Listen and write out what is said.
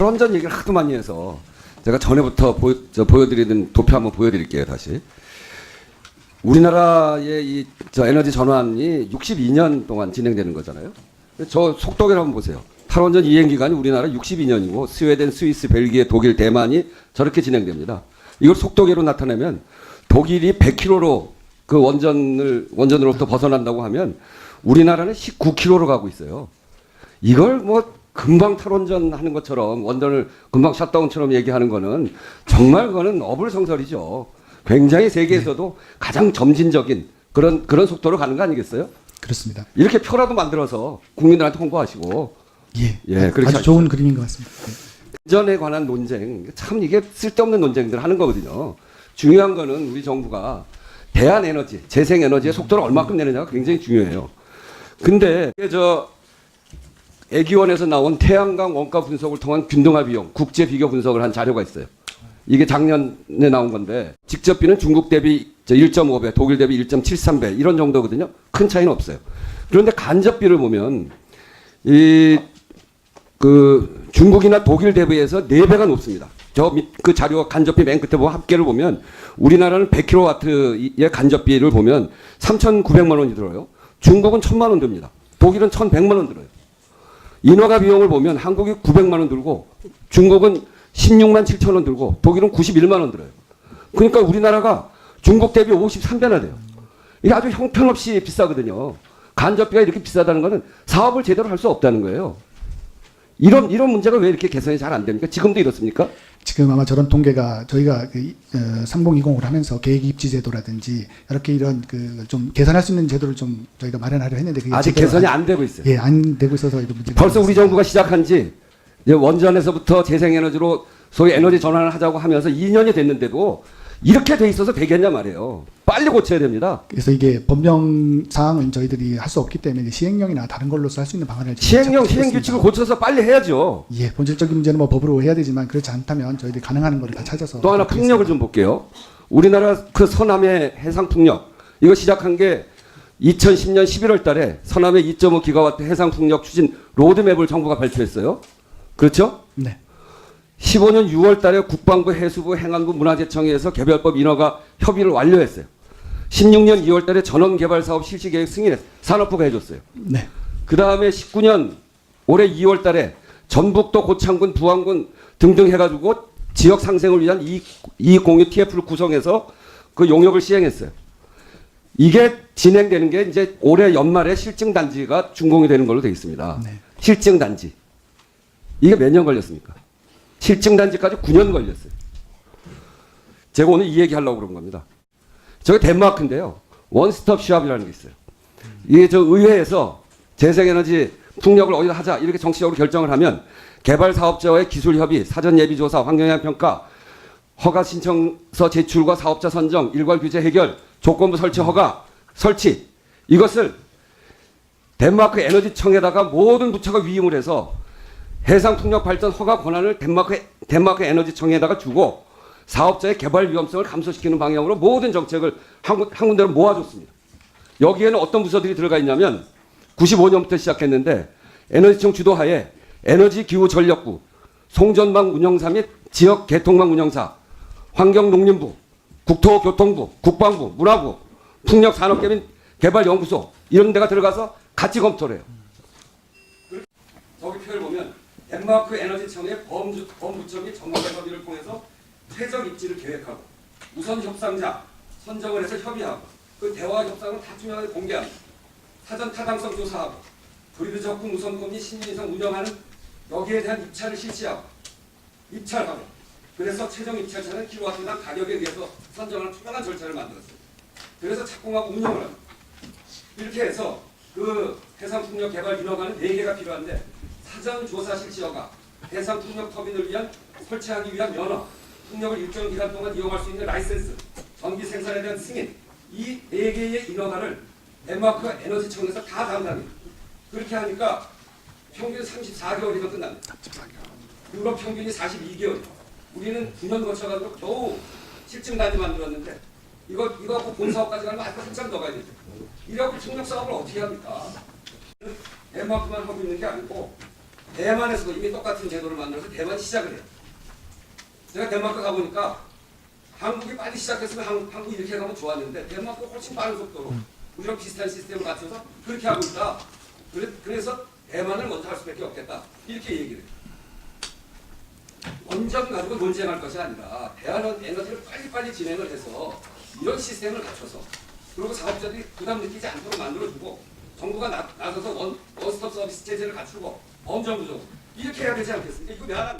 탈원전 얘기를 하도 많이 해서 제가 전에부터 보여, 저 보여드리는 도표 한번 보여드릴게요 다시. 우리나라의 이 저 에너지 전환이 62년 동안 진행되는 거잖아요. 저 속도계를 한번 보세요. 탈원전 이행 기간이 우리나라 62년이고 스웨덴, 스위스, 벨기에, 독일, 대만이 저렇게 진행됩니다. 이걸 속도계로 나타내면 독일이 100km로 그 원전을 원전으로부터 벗어난다고 하면 우리나라는 19km로 가고 있어요. 이걸 뭐 금방 탈원전 하는 것처럼 원전을 금방 샷다운처럼 얘기하는 거는 정말 그거는 어불성설이죠. 굉장히 세계에서도 가장 점진적인 그런 그런 속도로 가는 거 아니겠어요? 그렇습니다. 이렇게 표라도 만들어서 국민들한테 홍보하시고 예, 예, 그렇게 아주 하십시오. 좋은 그림인 것 같습니다. 네. 전에 관한 논쟁 참 이게 쓸데없는 논쟁들 하는 거거든요. 중요한 거는 우리 정부가 대한 에너지, 재생 에너지의 속도를 얼마큼 내느냐가 굉장히 중요해요. 근데 저 애기원에서 나온 태양광 원가 분석을 통한 균등화 비용 국제 비교 분석을 한 자료가 있어요. 이게 작년에 나온 건데 직접비는 중국 대비 1.5배, 독일 대비 1.73배 이런 정도거든요. 큰 차이는 없어요. 그런데 간접비를 보면 이 그 중국이나 독일 대비해서 4배가 높습니다. 저 그 자료 간접비 맨 끝에 보면 합계를 보면 우리나라는 100kW의 간접비를 보면 3,900만 원이 들어요. 중국은 1,000만 원 듭니다. 독일은 1,100만 원 들어요. 인허가 비용을 보면 한국이 900만 원 들고 중국은 16만 7천 원 들고 독일은 91만 원 들어요. 그러니까 우리나라가 중국 대비 53배나 돼요. 이게 아주 형편없이 비싸거든요. 간접비가 이렇게 비싸다는 것은 사업을 제대로 할 수 없다는 거예요. 이런 이런 문제가 왜 이렇게 개선이 잘 안 됩니까? 지금도 이렇습니까? 지금 아마 저런 통계가 저희가 그, 어, 3020을 하면서 계획 입지 제도라든지 이렇게 이런 그좀 개선할 수 있는 제도를 좀 저희가 마련하려 했는데 그게 아직 제대로 개선이 안, 안 되고 있어요. 예, 안 되고 있어서 이런 문제가 벌써 우리 있습니다. 정부가 시작한 지 이제 원전에서부터 재생에너지로 소위 에너지 전환을 하자고 하면서 2년이 됐는데도 이렇게 돼 있어서 되겠냐 말이에요. 빨리 고쳐야 됩니다. 그래서 이게 법령 사항은 저희들이 할 수 없기 때문에 시행령이나 다른 걸로서 할 수 있는 방안을 시행령, 찾고 시행 있습니다. 규칙을 고쳐서 빨리 해야죠. 예, 본질적인 문제는 뭐 법으로 해야 되지만 그렇지 않다면 저희들이 가능한 거를 다 찾아서 또 하나 풍력을 좀 볼게요. 우리나라 그 서남의 해상 풍력 이거 시작한 게 2010년 11월 달에 서남의 2.5 기가와트 해상 풍력 추진 로드맵을 정부가 발표했어요. 그렇죠? 네. 15년 6월 달에 국방부, 해수부, 행안부, 문화재청에서 개별법 인허가 협의를 완료했어요. 16년 2월 달에 전원 개발 사업 실시 계획 승인했어요. 산업부가 해줬어요. 네. 그 다음에 19년 올해 2월 달에 전북도 고창군, 부안군 등등 해가지고 지역 상생을 위한 이익, 이익 공유 TF를 구성해서 그 용역을 시행했어요. 이게 진행되는 게 이제 올해 연말에 실증 단지가 준공이 되는 걸로 되어 있습니다. 네. 실증 단지. 이게 몇 년 걸렸습니까? 실증 단지까지 9년 걸렸어요. 제가 오늘 이 얘기 하려고 그런 겁니다. 저게 덴마크인데요. 원스톱 샵이라는 게 있어요. 이게 저 의회에서 재생에너지 풍력을 어디다 하자 이렇게 정치적으로 결정을 하면 개발 사업자와의 기술 협의, 사전 예비 조사, 환경영향 평가, 허가 신청서 제출과 사업자 선정, 일괄 규제 해결, 조건부 설치 허가, 설치 이것을 덴마크 에너지청에다가 모든 부처가 위임을 해서 해상 풍력 발전 허가 권한을 덴마크 덴마크 에너지청에다가 주고 사업자의 개발 위험성을 감소시키는 방향으로 모든 정책을 한, 군데로 모아줬습니다. 여기에는 어떤 부서들이 들어가 있냐면 95년부터 시작했는데 에너지청 주도하에 에너지 기후 전력부, 송전망 운영사 및 지역 개통망 운영사, 환경농림부, 국토교통부, 국방부, 문화부, 풍력산업계 및 개발연구소 이런 데가 들어가서 같이 검토를 해요. 덴마크 에너지청의 범주, 범부처 및 전문가 협의를 통해서 최적 입지를 계획하고 우선 협상자 선정을 해서 협의하고 그 대화 협상은 다 투명하게 공개합니다. 사전 타당성 조사하고 브리드 적금 우선권 및 신인상 운영하는 여기에 대한 입찰을 실시하고 입찰하고 그래서 최종 입찰차는 킬로와트당 가격에 의해서 선정하는 투명한 절차를 만들었어요. 그래서 착공하고 운영을 합니다. 이렇게 해서 그 해상풍력 개발 인허가는 4개가 필요한데 사전 조사 실시 허가, 해상풍력 터빈을 위한 설치하기 위한 면허, 풍력을 일정 기간 동안 이용할 수 있는 라이센스, 전기 생산에 대한 승인 이 4개의 인허가를 덴마크 에너지청에서 다 담당합니다. 그렇게 하니까 평균 34개월이면 끝납니다. 유럽 평균이 42개월. 우리는 9년 거쳐가지고 겨우 실증 단지 만들었는데 이거 이거 갖고 본 사업까지 가면 아직 한참 더 가야 되죠. 이래갖고 풍력 사업을 어떻게 합니까? 덴마크만 하고 있는 게 아니고 대만에서도 이미 똑같은 제도를 만들어서 대만 시작을 해요. 제가 덴마크 가보니까 한국이 빨리 시작했으면 한, 한국이 이렇게 가면 좋았는데 덴마크 훨씬 빠른 속도로 우리랑 비슷한 시스템을 갖춰서 그렇게 하고 있다. 그래, 그래서 대만을 먼저 할 수밖에 없겠다. 이렇게 얘기를 해요. 원전 가지고 논쟁할 것이 아니라 대안은 에너지를 빨리빨리 진행을 해서 이런 시스템을 갖춰서 그리고 사업자들이 부담 느끼지 않도록 만들어주고 정부가 나, 나서서 원, 원스톱 서비스 체제를 갖추고 범정부적으로 이렇게 해야 되지 않겠습니까? 이거 내가